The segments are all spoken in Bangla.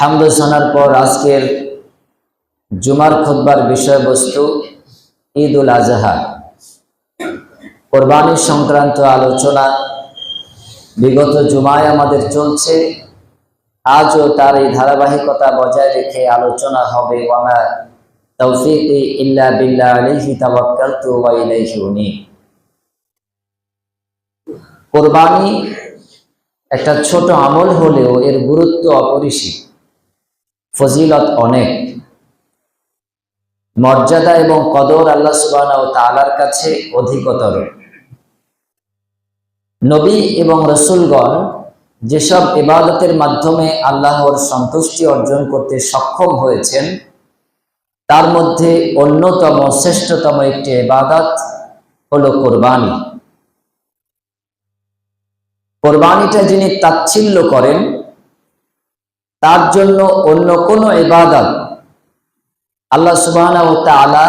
হামদ শোনার পর আজকের জুমার খুতবার বিষয়বস্তু ঈদ উল আজহা। কোরবানি সংক্রান্ত আলোচনা বিগত জুমায় আমাদের চলছে। আজও তার এই ধারাবাহিকতা বজায় রেখে আলোচনা হবে। ওয়ামা তৌফিকি ইল্লা বিল্লাহ আলাইহি তাওয়াক্কালতু ওয়া ইলাইহি কোরবানি একটা ছোট আমল হলেও এর গুরুত্ব অপরিসীম। ফজিলত অনেক। মর্যাদা এবং কদর আল্লাহ ও তালার কাছে অধিকতর। নবী এবং রসুলগণ যেসব ইবাদতের মাধ্যমে আল্লাহর সন্তুষ্টি অর্জন করতে সক্ষম হয়েছেন, তার মধ্যে অন্যতম শ্রেষ্ঠতম একটি ইবাদত হল কোরবানি। কোরবানিটা যিনি তাচ্ছিল্য করেন তার জন্য অন্য কোনো ইবাদত আল্লাহ সুবাহ ও তালা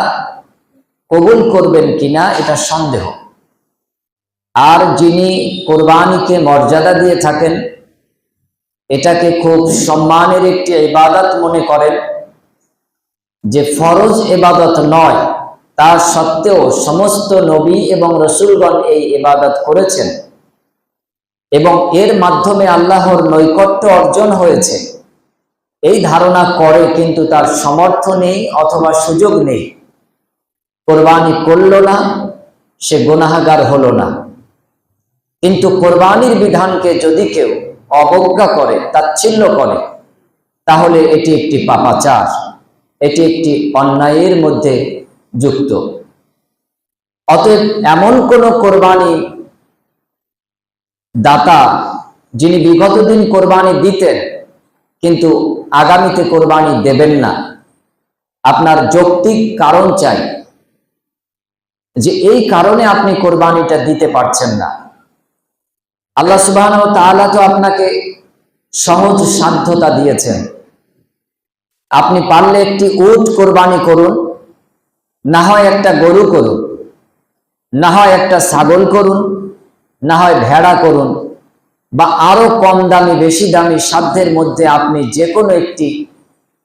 কবুল করবেন কিনা এটা সন্দেহ। আর যিনি কোরবানিকে মর্যাদা দিয়ে থাকেন, এটাকে খুব সম্মানের একটি ইবাদত মনে করেন যে ফরজ এবাদত নয় তার সত্ত্বেও সমস্ত নবী এবং রসুলগণ এই ইবাদত করেছেন এবং এর মাধ্যমে আল্লাহর নৈকট্য অর্জন হয়েছে। এই ধারণা করে কিন্তু তার সমর্থ নেই অথবা সুযোগ নেই। কোরবানি করল না, সে গুনাহাগার হলো না। কিন্তু কোরবানির বিধানকে যদি কেউ অবজ্ঞা করে, তাচ্ছিল্য করে, তাহলে এটি একটি পাপাচার, এটি একটি অন্যায়ের মধ্যে যুক্ত। অতএব এমন কোন কোরবানি দাতা, যিনি বিগত দিন কোরবানি দিতেন, কিন্তু আগামীতে কোরবানি দেবেন না। আপনার যৌক্তিক কারণ চাই যে এই কারণে আপনি কোরবানিটা দিতে পারছেন না। আল্লাহ সুবাহ তাআলা তো আপনাকে সহজ সাধ্যতা দিয়েছেন। আপনি পারলে একটি উট কোরবানি করুন, না হয় একটা গরু করুন, না হয় একটা ছাগল করুন, না হয় ভেড়া করুন। বা আরও কম দামি, বেশি দামি সাধ্যের মধ্যে আপনি যে কোনো একটি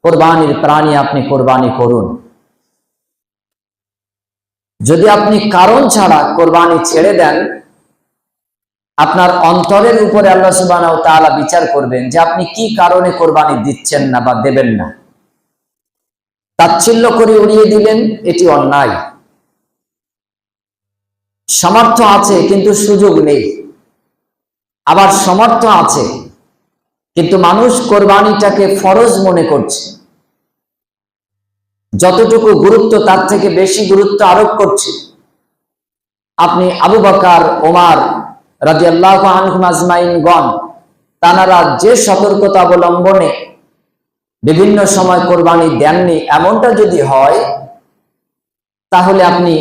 কোরবানির প্রাণী আপনি কোরবানি করুন। যদি আপনি কারণ ছাড়া কোরবানি ছেড়ে দেন, আপনার অন্তরের উপরে আল্লাহ সুবাহ তাআলা বিচার করবেন যে আপনি কি কারণে কোরবানি দিচ্ছেন না বা দেবেন না। তাচ্ছিল্য করে উড়িয়ে দিলেন, এটি অন্যায়। সামর্থ্য আছে, কিন্তু সুযোগ নেই। আবার সমর্থ আছে। কিন্তু মানুষ কোরবানিটাকে ফরজ মনে করছে। যতটুকু গুরুত্ব তার থেকে বেশি গুরুত্ব আরোপ করছে। আপনি আবু বকার ওমার রাজি আল্লাহ আজমাইনগণ তানারা যে সতর্কতা অবলম্বনে বিভিন্ন সময় কোরবানি দেননি, এমনটা যদি হয়, তাহলে আপনি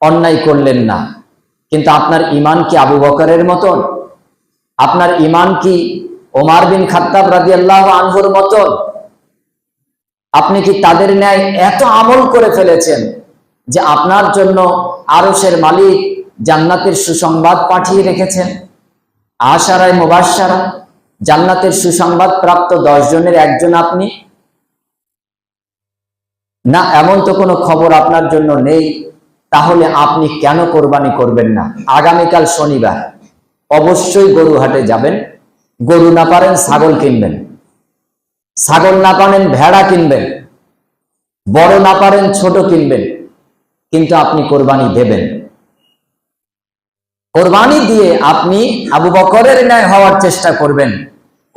অন্যায় করলেন না। কিন্তু আপনার ইমান কি আবু বকরের মতন? আপনার ইমান কি ওমার বিন খাত্তাব রাজি আল্লাহ আনহুর মতন? আপনি কি তাদের ন্যায় এত আমল করে ফেলেছেন যে আপনার জন্য আরসের মালিক জান্নাতের সুসংবাদ পাঠিয়ে রেখেছেন? আশারায় মুবাসারা জান্নাতের সুসংবাদ প্রাপ্ত দশ জনের একজন আপনি? না, এমন তো কোনো খবর আপনার জন্য নেই, তাহলে আপনি কেন কোরবানি করবেন না? আগামীকাল শনিবার। অবশ্যই গরু হাটে যাবেন। গরু না পারেন, ছাগল কিনবেন। ছাগল না পারেন ভেড়া কিনবেন। বড় না পারেন, ছোট কিনবেন। কিন্তু আপনি কোরবানি দেবেন। কোরবানি দিয়ে আপনি আবু বকরের ন্যায় হওয়ার চেষ্টা করবেন।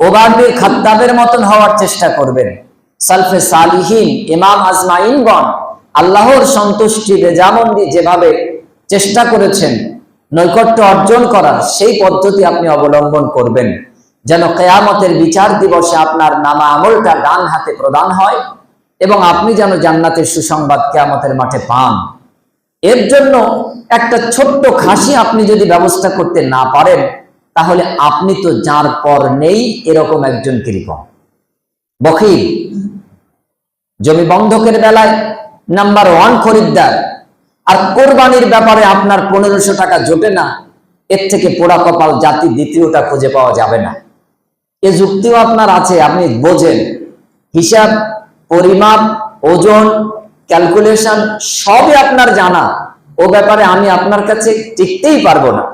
ওবারবির খাত্তাবের মতন হওয়ার চেষ্টা করবেন। সালফে সালিহীন ইমাম আজমাইনগণ আল্লাহর সন্তুষ্টি রেজামন্দি যেভাবে চেষ্টা করেছেন নৈকট্য অর্জন করার সেই পদ্ধতি আপনি অবলম্বন করবেন। যেন কেয়ামতের বিচার দিবসে আপনার নামা আমলটা ডান হাতে প্রদান হয় এবং আপনি যেন জান্নাতের সুসংবাদ কেয়ামতের মাঠে পান। এর জন্য একটা ছোট্ট খাসি আপনি যদি ব্যবস্থা করতে না পারেন, তাহলে আপনি তো যার পর নেই এরকম একজন কৃপক। বকিল জমি বন্ধকের বেলায় নাম্বার ওয়ান খরিদ্দার আর কোরবানির ব্যাপারে আপনার পনেরোশো টাকা জোটে না, এর থেকে পোড়া কপাল জাতি দ্বিতীয়টা খুঁজে পাওয়া যাবে না। এ যুক্তিও আপনার আছে, আপনি বোঝেন। হিসাব, পরিমাপ, ওজন, ক্যালকুলেশন, সবই আপনার জানা। ও ব্যাপারে আমি আপনার কাছে টিকতেই পারব না।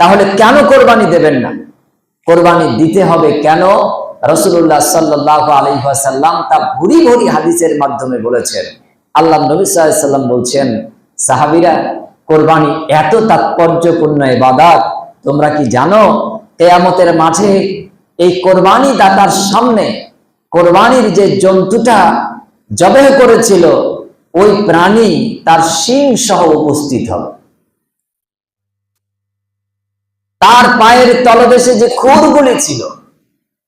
তাহলে কেন কোরবানি দেবেন না? কোরবানি দিতে হবে কেন? রসুল্লাহ সাল্লাহ আলহাসাল্লাম তা ভুরি ভুরি হাদিসের মাধ্যমে বলেছেন। আল্লাহ নবী সাল্লাম বলছেন সাহাবিরা, কোরবানি এত তাৎপর্যপূর্ণ এবাদাত তোমরা কি জানো, কেয়ামতের মাঠে এই কোরবানি দাতার সামনে কোরবানির যে জন্তুটা জবে করেছিল, ওই প্রাণী তার শিং সহ উপস্থিত হবে। তার পায়ের তলদেশে যে খুরগুলি ছিল,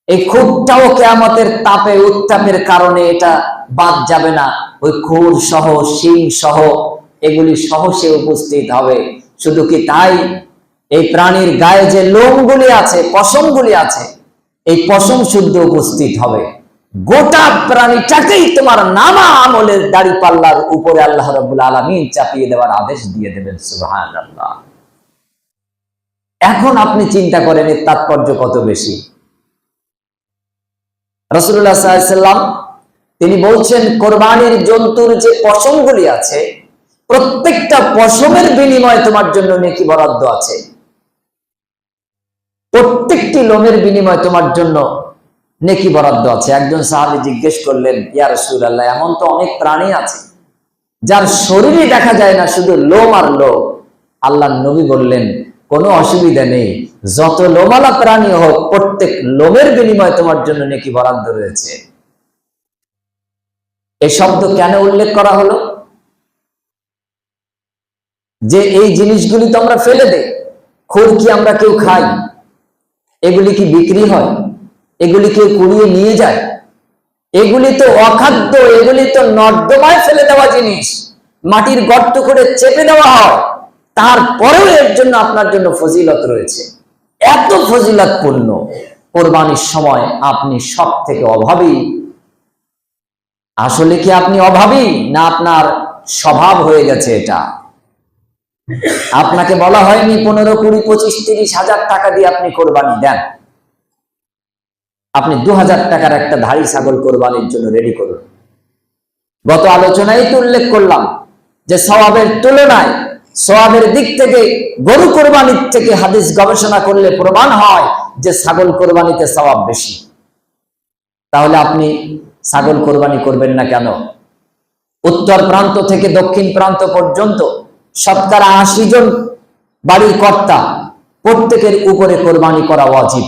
এই খুরটাও কেয়ামতের তাপে উত্তাপের কারণে এটা বাদ যাবে না। ওই খুর সহ, শিং সহ এগুলি সহ সে উপস্থিত হবে। শুধু কি তাই? এই প্রাণীর গায়ে যে লোমগুলি আছে, পশমগুলি আছে, এই পশম শুদ্ধ উপস্থিত হবে। গোটা প্রাণীটাকেই তোমার নামা আমলের দাড়ি পাল্লার উপরে আল্লাহ রবুল আলমিন চাপিয়ে দেওয়ার আদেশ দিয়ে দেবেন সুহান এখন আপনি চিন্তা করেন এর তাৎপর্য কত বেশি? রসুল্লাহ সাল্লাম তিনি বলছেন, কোরবানির জন্তুর যে পশমগুলি আছে প্রত্যেকটা পশমের বিনিময়ে তোমার জন্য নেকি বরাদ্দ আছে। প্রত্যেকটি লোমের বিনিময়ে তোমার জন্য নেকি বরাদ্দ আছে। একজন সাহাবি জিজ্ঞেস করলেন, ইয়া রসুল আল্লাহ এমন তো অনেক প্রাণী আছে যার শরীরে দেখা যায় না, শুধু লোম আর লোম। আল্লাহ নবী বললেন, কোনো অসুবিধা নেই। যত লোমালা প্রাণী হোক, প্রত্যেক লোমের বিনিময়ে তোমার জন্য নেকি বরাদ্দ রয়েছে। এই শব্দ কেন উল্লেখ করা হলো? যে এই জিনিসগুলি তো আমরা ফেলে দেই খুর কি আমরা কেউ খাই? এগুলি কি বিক্রি হয়? এগুলি কেউ কুড়িয়ে নিয়ে যায়? এগুলি তো অখাদ্য, এগুলি তো নর্দমায় ফেলে দেওয়া জিনিস। মাটির গর্ত করে চেপে দেওয়া হয়। তারপরেও এর জন্য আপনার জন্য ফজিলত রয়েছে। এত ফজিলত ফজিলতপূর্ণ কোরবানির সময় আপনি সব থেকে অভাবী। আসলে কি আপনি অভাবী না আপনার স্বভাব হয়ে গেছে এটা? আপনাকে বলা হয়নি পনেরো কুড়ি পঁচিশ তিরিশ হাজার টাকা দিয়ে আপনি কোরবানি দেন। আপনি দু হাজার টাকার একটা ধাড়ি ছাগল কোরবানির জন্য রেডি করুন। গত আলোচনায় তো উল্লেখ করলাম যে সবাবের তুলনায় সবাবের দিক থেকে গরু কোরবানির থেকে হাদিস গবেষণা করলে প্রমাণ হয় যে ছাগল কোরবানিতে সবাব বেশি। তাহলে আপনি ছাগল কোরবানি করবেন না কেন? উত্তর প্রান্ত থেকে দক্ষিণ প্রান্ত পর্যন্ত শতকরা আশি জন বাড়ির কর্তা, প্রত্যেকের উপরে কোরবানি করা উচিত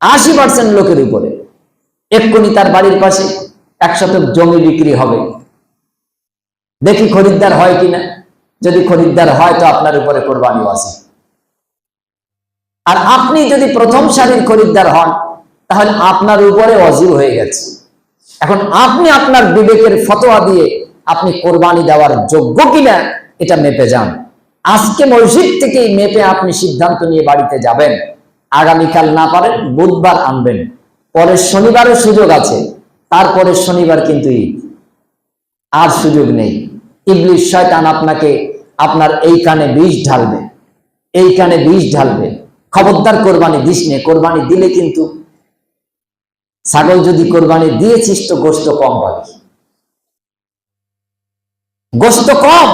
আশি পার্সেন্ট লোকের উপরে। এক্ষুনি তার বাড়ির পাশে এক শতক জমি বিক্রি হবে। দেখি খরিদ্দার হয় কিনা। যদি খরিদ্দার হয় তো আপনার উপরে কোরবানি আছে আর আপনি যদি প্রথম সারির খরিদ্দার হন, তাহলে আপনার উপরে অজীব হয়ে গেছে। এখন আপনি আপনার বিবেকের ফতোয়া দিয়ে আপনি কোরবানি দেওয়ার যোগ্য কিনা এটা মেপে যান। আজকে মসজিদ থেকেই মেপে আপনি সিদ্ধান্ত নিয়ে বাড়িতে যাবেন। আগামীকাল না পারেন, বুধবার আনবেন। পরের শনিবারও সুযোগ আছে। তারপরের শনিবার কিন্তু ঈদ। আর সুযোগ নেই। ইবলিশ শয়তান আপনাকে আপনার এই কানে বিষ ঢালবে। এই কানে বিষ ঢালবে। খবরদার কোরবানি দিস নে। কোরবানি দিলে কিন্তু ছাগল যদি কোরবানি দিয়েছিস তো গোস্ত কম পাবি। গোস্ত কম।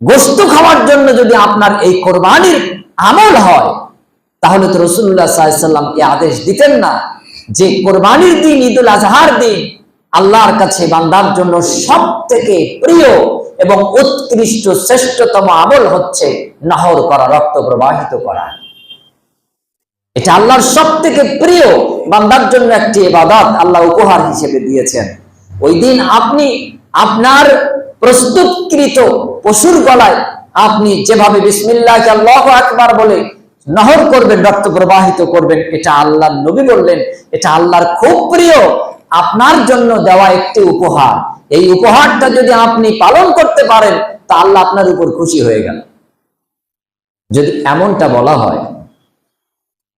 গোস্ত খাওয়ার জন্য যদি আপনার এই কোরবানির আমল হয়, তাহলে তো রসুল্লাহ সাল্লামকে আদেশ দিতেন না যে কোরবানির দিন, ঈদুল আজহার দিন আল্লাহর কাছে বান্দার জন্য সব থেকে প্রিয় এবং উৎকৃষ্ট, শ্রেষ্ঠতম আমল হচ্ছে নহর করা, রক্ত প্রবাহিত করা। এটা আল্লাহর সব থেকে প্রিয়, বান্দার জন্য একটি এবাদত আল্লাহ উপহার হিসেবে দিয়েছেন। ওই দিন আপনি আপনার প্রস্তুতকৃত পশুর গলায় আপনি যেভাবে বিসমিল্লাহ আল্লাহ একবার বলে নহর করবেন, রক্ত প্রবাহিত করবেন, এটা আল্লাহ নবী বললেন, এটা আল্লাহর খুব প্রিয়। আপনার জন্য দেওয়া একটি উপহার। এই উপহারটা যদি আপনি পালন করতে পারেন, তা আল্লাহ আপনার উপর খুশি হয়ে গেল। যদি এমনটা বলা হয়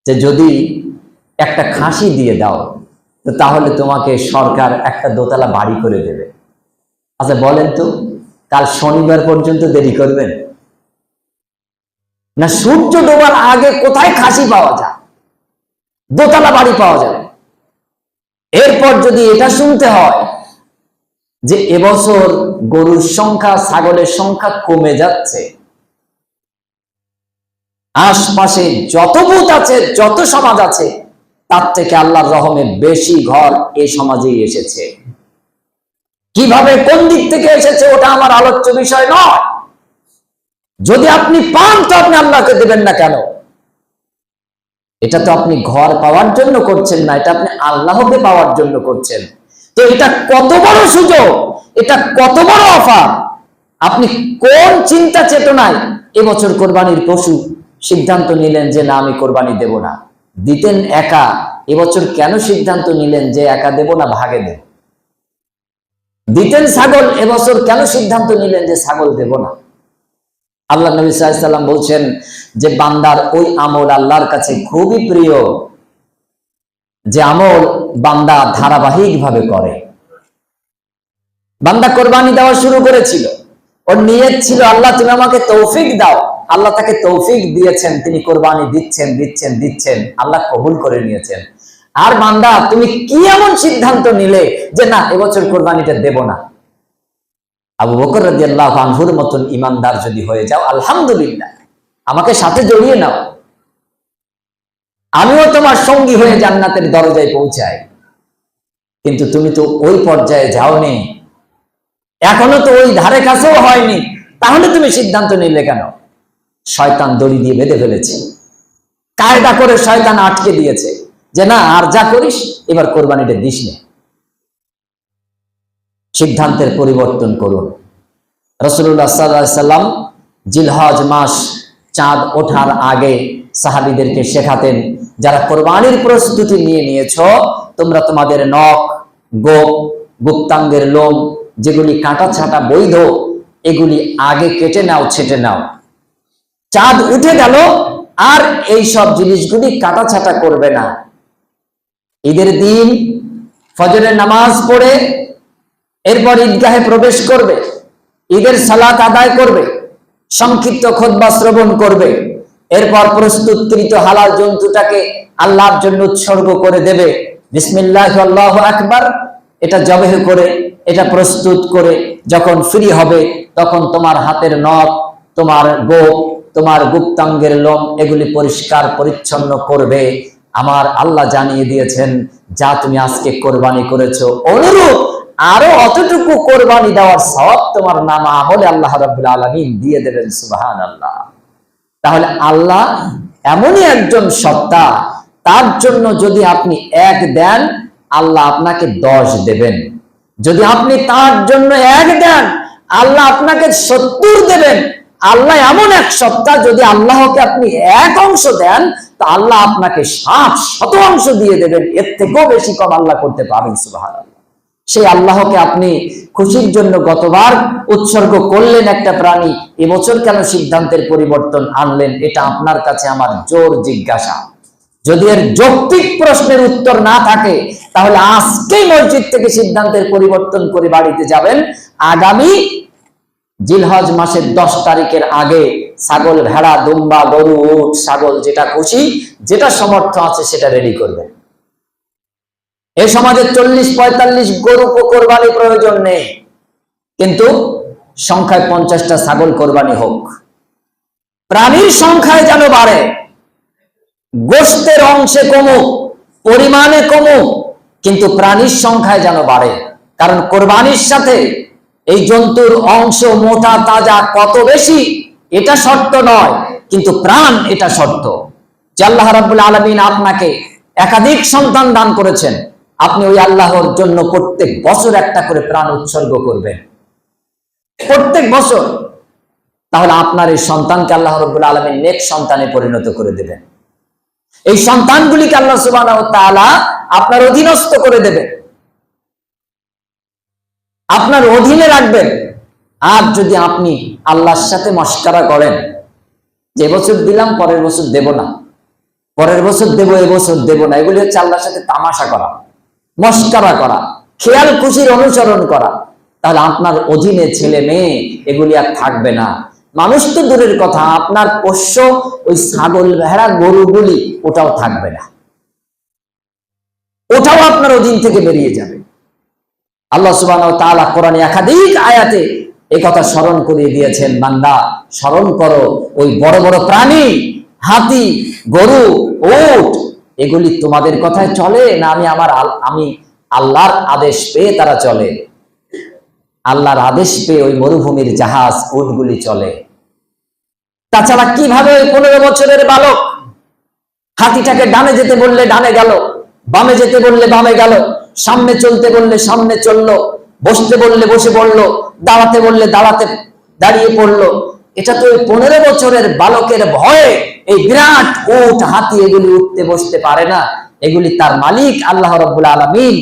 যে যদি একটা খাসি দিয়ে দাও তাহলে তোমাকে সরকার একটা দোতলা বাড়ি করে দেবে। আচ্ছা বলেন তো, কাল শনিবার পর্যন্ত দেরি করবেন? না, সূর্য ডোবার আগে কোথায় খাসি পাওয়া যায়? দোতলা বাড়ি পাওয়া যাবে। এরপর যদি এটা শুনতে হয় যে এবছর গরুর সংখ্যা, ছাগলের সংখ্যা কমে যাচ্ছে, আশপাশে যত ভূত আছে, যত সমাজ আছে, তার থেকে আল্লাহর রহমে বেশি ঘর এই সমাজেই এসেছে। কীভাবে কোন দিক থেকে এসেছে ওটা আমার আলোচ্য বিষয় নয়। যদি আপনি পান তো আপনি আল্লাহকে দেবেন না কেন? এটা তো আপনি ঘর পাওয়ার জন্য করছেন না, এটা আপনি আল্লাহকে পাওয়ার জন্য করছেন। তো এটা কত বড় সুযোগ, এটা কত বড় অফার? আপনি কোন চিন্তা চেতনায় এবছর কোরবানির পশু সিদ্ধান্ত নিলেন যে না, আমি কোরবানি দেব না? দিতেন একা, এবছর কেন সিদ্ধান্ত নিলেন যে একা দেব না, ভাগে দেব? দিতেন ছাগল, এবছর কেন সিদ্ধান্ত নিলেন যে ছাগল দেব না? আল্লাহ নবী সাল্লাম বলছেন যে, বান্দার ওই আমল আল্লাহর কাছে খুবই প্রিয়। যে আমল বান্দা ধারাবাহিক ভাবে করে। বান্দা কোরবানি দেওয়া শুরু করেছিল। ওর নিয়ত ছিল, আল্লাহ, তুমি আমাকে তৌফিক দাও। আল্লাহ তাকে তৌফিক দিয়েছেন, তিনি কোরবানি দিচ্ছেন দিচ্ছেন দিচ্ছেন। আল্লাহ কবুল করে নিয়েছেন। আর বান্দা, তুমি কি এমন সিদ্ধান্ত নিলে যে না, এবছর কোরবানিটা দেব না? আবু বকর রাজি আল্লাহ আনহুর মতন ইমানদার যদি হয়ে যাও, আলহামদুলিল্লাহ। আমাকে সাথে জড়িয়ে নাও। আমিও তোমার সঙ্গী হয়ে জান্নাতের দরজায় পৌঁছাই। কিন্তু তুমি তো ওই পর্যায়ে যাওনি। এখনও তো ওই ধারে কাছেও হয়নি। তাহলে তুমি সিদ্ধান্ত নিলে কেন? শয়তান দড়ি দিয়ে বেঁধে ফেলেছে। কায়দা করে শয়তান আটকে দিয়েছে। যে না, আর যা করিস, এবার কোরবানিটা দিস নে। সিদ্ধান্তের পরিবর্তন করুন। রসুল্লাহ সাল্লাম জিলহজ মাস চাঁদ ওঠার আগে সাহাবিদেরকে শেখাতেন, যারা কোরবানির প্রস্তুতি নিয়ে নিয়েছ, তোমরা তোমাদের নখ, গোপ, গুপ্তাঙ্গের লোম, যেগুলি কাঁটা ছাটা বৈধ, এগুলি আগে কেটে নাও, ছেটে নাও। চাঁদ উঠে গেল, আর এই সব জিনিসগুলি কাটা ছাটা করবে না। ঈদের দিন ফজরের নামাজ পড়ে, এরপর ঈদগাহে প্রবেশ করবে, ঈদের সালাত আদায় করবে, সংক্ষিপ্ত খোদবা শ্রবণ করবে, এরপর প্রস্তুতকৃত হালাল জন্তুটাকে আল্লাহর জন্য উৎসর্গ করে দেবে। বিসমিল্লাহ আল্লাহ আকবার। এটা জবেহ করে, এটা প্রস্তুত করে যখন ফ্রি হবে, তখন তোমার হাতের নখ, তোমার গোপ, তোমার গুপ্তাঙ্গের লোম, এগুলি পরিষ্কার পরিচ্ছন্ন করবে। আমার আল্লাহ জানিয়ে দিয়েছেন, যা তুমি আজকে কোরবানি করেছ, অনুরূপ আরও অতটুকু কোরবানি দেওয়ার সব তোমার নাম আমলে আল্লাহ রাবুল আলমিন দিয়ে দেবেন সুবাহান আল্লাহ তাহলে আল্লাহ এমনই একজন সত্তা, তার জন্য যদি আপনি এক দেন, আল্লাহ আপনাকে দশ দেবেন। যদি আপনি তার জন্য এক দেন, আল্লাহ আপনাকে সত্তর দেবেন। আল্লাহ এমন এক সত্তা, যদি আল্লাহকে আপনি এক অংশ দেন, তা আল্লাহ আপনাকে সাত শত অংশ দিয়ে দেবেন। এর থেকেও বেশি কম আল্লাহ করতে পারবেন সুবাহ সেই আল্লাহকে আপনি খুশির জন্য গতবার উৎসর্গ করলেন একটা প্রাণী, এবছর কেন সিদ্ধান্তের পরিবর্তন আনলেন, এটা আপনার কাছে আমার জোর জিজ্ঞাসা। যদি এর যৌক্তিক প্রশ্নের উত্তর না থাকে, তাহলে আজকেই মসজিদ থেকে সিদ্ধান্তের পরিবর্তন করে বাড়িতে যাবেন। আগামী জিলহজ মাসের দশ তারিখের আগে ছাগল, ভেড়া, দুম্বা, গরু, উট, ছাগল যেটা খুশি, যেটা সমর্থ আছে সেটা রেডি করবেন। এ সমাজে চল্লিশ, পঁয়তাল্লিশ গরু কোরবানি প্রয়োজন নেই। কিন্তু সংখ্যায় পঞ্চাশটা ছাগল কোরবানি হোক। প্রাণীর সংখ্যায় যেন বাড়ে, গোষ্ঠের অংশে কমুক, পরিমাণে কমুক, কিন্তু প্রাণীর সংখ্যায় যেন বাড়ে। কারণ কোরবানির সাথে এই জন্তুর অংশ মোটা, তাজা কত বেশি? এটা শর্ত নয়, কিন্তু প্রাণ এটা শর্ত। যে আল্লাহ রাবুল আলমিন আপনাকে একাধিক সন্তান দান করেছেন, আপনি ওই আল্লাহর জন্য প্রত্যেক বছর একটা করে প্রাণ উৎসর্গ করবেন। প্রত্যেক বছর। তাহলে আপনার এই সন্তানকে আল্লাহ রব্বুল আলমীর নেক সন্তানে পরিণত করে দেবেন। এই সন্তানগুলিকে আল্লাহ সুবাহ আপনার অধীনস্থ করে দেবেন। আপনার অধীনে রাখবেন। আর যদি আপনি আল্লাহর সাথে মস্কারা করেন, যে বছর দিলাম, পরের বছর দেব না। পরের বছর দেব এবছর দেব না। এগুলি হচ্ছে আল্লাহর সাথে তামাশা করা, মস্কারা করা, খেয়াল খুশির অনুসরণ করা। তাহলে আপনার অধীনে ছেলে মেয়ে, এগুলি আর থাকবে না। মানুষ তো দূরের কথা, আপনার পোষ্য ওই ছাগল, ভেড়া, গরুগুলি, ওটাও থাকবে না। ওটাও আপনার অধীন থেকে বেরিয়ে যাবে। আল্লাহ সুবাহ তাআলা কোরআনে একাধিক আয়াতে এই কথা স্মরণ করিয়ে দিয়েছেন, বান্দা, স্মরণ করো, ওই বড় বড় প্রাণী, হাতি, গরু, উট, এগুলি তোমাদের কথায় চলে না আমি আমার আমি আল্লাহর আদেশ পেয়ে তারা চলে? আল্লাহর আদেশ পেয়ে ওই মরুভূমির জাহাজ, উটগুলি চলে। তাছাড়া কীভাবে ওই পনেরো বছরের বালক হাতিটাকে ডানে যেতে বললে ডানে গেল, বামে যেতে বললে বামে গেল? সামনে চলতে বললে সামনে চলল, বসতে বললে বসে পড়ল, দাঁড়াতে বললে দাঁড়াতে দাঁড়িয়ে পড়ল। এটা তো ওই পনেরো বছরের বালকের ভয়ে এই বিরাট উট হাতি এগুলি উঠতে বসতে পারে না। এগুলি তার মালিক আল্লাহ রব্বুল আলমিন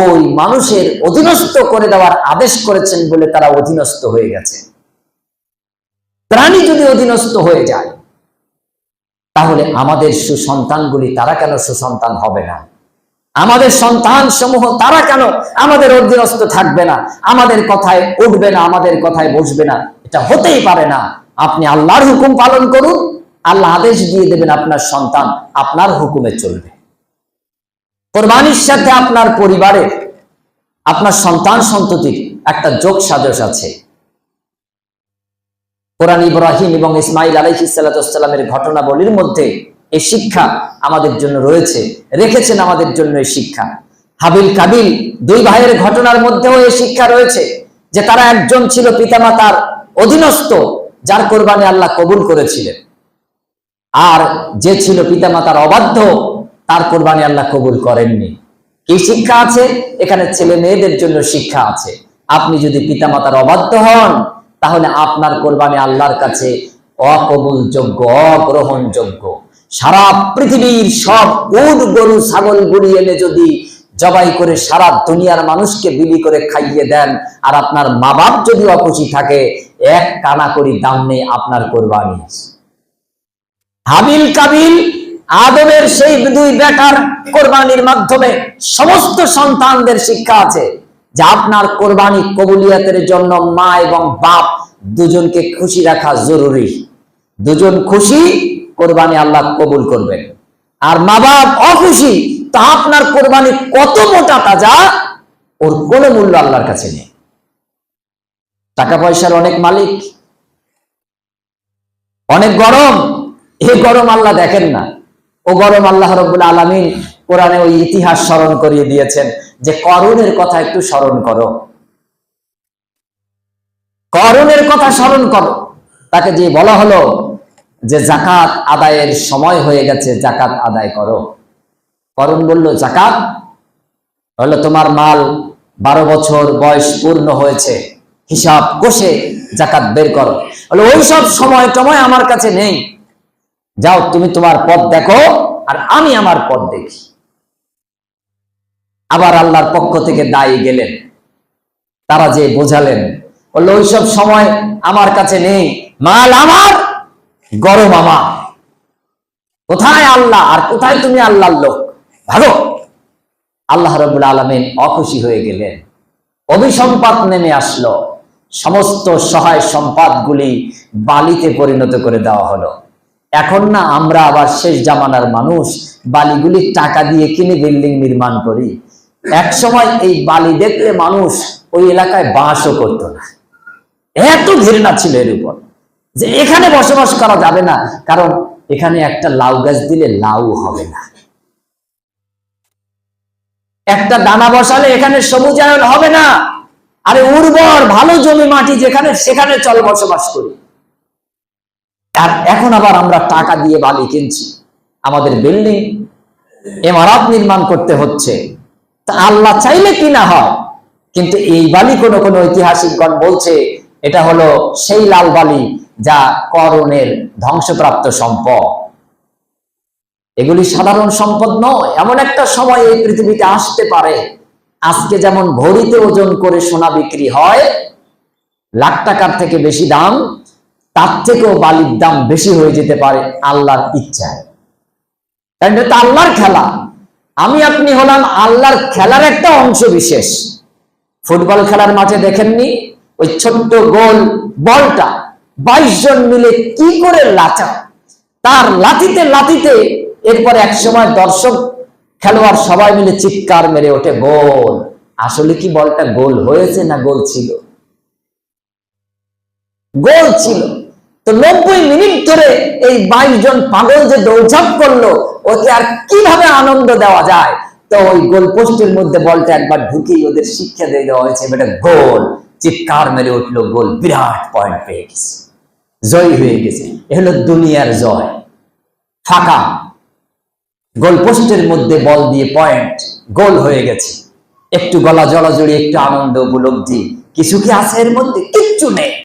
ওই মানুষের অধীনস্থ করে দেওয়ার আদেশ করেছেন বলে তারা অধীনস্থ হয়ে গেছে। প্রাণী যদি অধীনস্থ হয়ে যায়, তাহলে আমাদের সুসন্তানগুলি তারা কেন সুসন্তান হবে না? আমাদের সন্তান সমূহ তারা কেন আমাদের অধীনস্থ থাকবে না? আমাদের কথায় উঠবে না, আমাদের কথায় বসবে না। এটা হতেই পারে না। আপনি আল্লাহর হুকুম পালন করুন, আল্লাহ আদেশ দিয়ে দেবেন আপনার সন্তান আপনার হুকুমে চলবে। কোরবানির সাথে আপনার পরিবারের আপনার সন্তান সন্ততির একটা যোগ সাজস আছে। কোরআন ইব্রাহিম এবং ইসমাইল আলাইহিসাল্লামের ঘটনাবলীর মধ্যে এই শিক্ষা আমাদের জন্য রয়েছে, রেখেছেন আমাদের জন্য এই শিক্ষা। হাবিল কাবিল দুই ভাইয়ের ঘটনার মধ্যেও এই শিক্ষা রয়েছে, যে তারা একজন ছিল পিতামাতার অধীনস্থ, যার কোরবানি আল্লাহ কবুল করেছিলেন। আর যে ছিল পিতামাতার অবাধ্য, তার কোরবানি আল্লাহ কবুল করেননি। কি শিক্ষা আছে? এখানে ছেলে মেয়েদের জন্য শিক্ষা আছে। আপনি যদি পিতামাতার অবাধ্য হন, তাহলে আপনার কোরবানি আল্লাহর কাছে অকবুলযোগ্য, অগ্রহণযোগ্য। সারা পৃথিবীর সব উট, গরু, ছাগল, গুড়ি এনে যদি জবাই করে সারা দুনিয়ার মানুষকে বিলি করে খাইয়ে দেন, আর আপনার মা বাপ যদি অখুশি থাকে, এক কানা করি দাম নেই আপনার কোরবানি। হাবিল কাবিল আদমের সেই দুই বেটার কোরবানির মাধ্যমে সমস্ত সন্তানদের শিক্ষা আছে যে আপনার কোরবানি কবুলিয়াতের জন্য মা এবং বাপ দুজনকে খুশি রাখা জরুরি। দুজন খুশি কোরবানি আল্লাহ কবুল করবেন। আর মা বাপ অখুশি, তা আপনার কোরবানি কত মোটা তাজা, ওর কোনো মূল্য আল্লাহর কাছে নেই। টাকা পয়সার অনেক মালিক, অনেক গরম এই গরম আল্লাহ দেখেন না। ও গরম আল্লাহ রব্বুল আলমিন কোরআনে ওই ইতিহাস স্মরণ করিয়ে দিয়েছেন যে করণের কথা একটু স্মরণ করো। করণের কথা স্মরণ করো। তাকে যে বলা হলো যে জাকাত আদায়ের সময় হয়ে গেছে জাকাত আদায় করো। করুণ বলল জাকাত হলো তোমার মাল বারো বছর বয়স পূর্ণ হয়েছে। হিসাব কষে জাকাত বের করো। হলো ওই সব সময় টময় আমার কাছে নেই। যাও, তুমি তোমার পথ দেখো আর আমি আমার পথ দেখি। আবার আল্লাহর পক্ষ থেকে দায়ী গেলেন। তারা যে বোঝালেন, বলল ওইসব সময় আমার কাছে নেই। মাল আমার গরম আমার। কোথায় আল্লাহ? আর কোথায় তুমি আল্লাহর লোক? ভালো আল্লাহ রবুল আলমিন অখুশি হয়ে গেলেন। অভিসম্পাদ নেমে আসলো। সমস্ত সহায় সম্পাদগুলি বালিতে পরিণত করে দেওয়া হলো। এখন না, আমরা আবার শেষ জামানার মানুষ, বালিগুলি টাকা দিয়ে কিনে বিল্ডিং নির্মাণ করি। এক সময় এই বালি দেখলে মানুষ ওই এলাকায় বাসও করতো না। এত ঘৃণা ছিল এর উপর। যে এখানে বসবাস করা যাবে না, কারণ এখানে একটা লাউ গাছ দিলে লাউ হবে না। একটা দানা বসালে এখানে সবুজায়ন হবে না। আরে উর্বর, ভালো জমি মাটি যেখানে, সেখানে চল বসবাস করি। আর এখন আবার আমরা টাকা দিয়ে বালি কিনছি। আমাদের বিল্ডিং, এমারাত নির্মাণ করতে হচ্ছে। তা আল্লাহ চাইলে কি না হয়, কিন্তু এই বালি কোনো কোন ঐতিহাসিকগণ বলছে, এটা হলো সেই লাল বালি। যা করণের ধ্বংসপ্রাপ্ত সম্পদ। এগুলি সাধারণ সম্পদ নয়, এমন একটা সময় এই পৃথিবীতে আসতে পারে। আজকে যেমন ভরিতে ওজন করে সোনা বিক্রি হয়, লাখ টাকার থেকে বেশি দাম, তার থেকেও বালির দাম বেশি হয়ে যেতে পারে আল্লাহর ইচ্ছায়। কারণ এটা তো আল্লাহর খেলা। আমি আপনি হলাম আল্লাহর খেলার একটা অংশ বিশেষ। ফুটবল খেলার মাঠে দেখেননি? ওই ছোট্ট গোল বলটা বাইশ জন মিলে কি করে লাচা তার লাথিতে লাথিতে এরপর এক সময় দর্শক খেলোয়াড় সবাই মিলে চিৎকার মেরে ওঠে, গোল! আসলে কি বলটা গোল হয়েছে না গোল ছিল? গোল ছিল। তো নব্বই মিনিট ধরে এই বাইশ জন পাগল যে দৌড়ঝাঁপ করল ওকে আর কীভাবে আনন্দ দেওয়া যায়? তো ওই গোল পোস্টের মধ্যে বলটা একবার ঢুকিয়ে ওদের শিক্ষা দিয়ে দেওয়া হয়েছে গোল! চিৎকার মেরে উঠল, গোল বিরাট পয়েন্ট পেয়ে গেছে। জয় হয়ে গেছে। এ হলো দুনিয়ার জয়। ফাঁকা। গোলপোস্টের মধ্যে বল দিয়ে পয়েন্ট গোল হয়ে গেছে। একটু গলা জড়াজড়ি, একটু আনন্দ উপলব্ধি। কিছু কি আছে এর মধ্যে? কিচ্ছু নেই।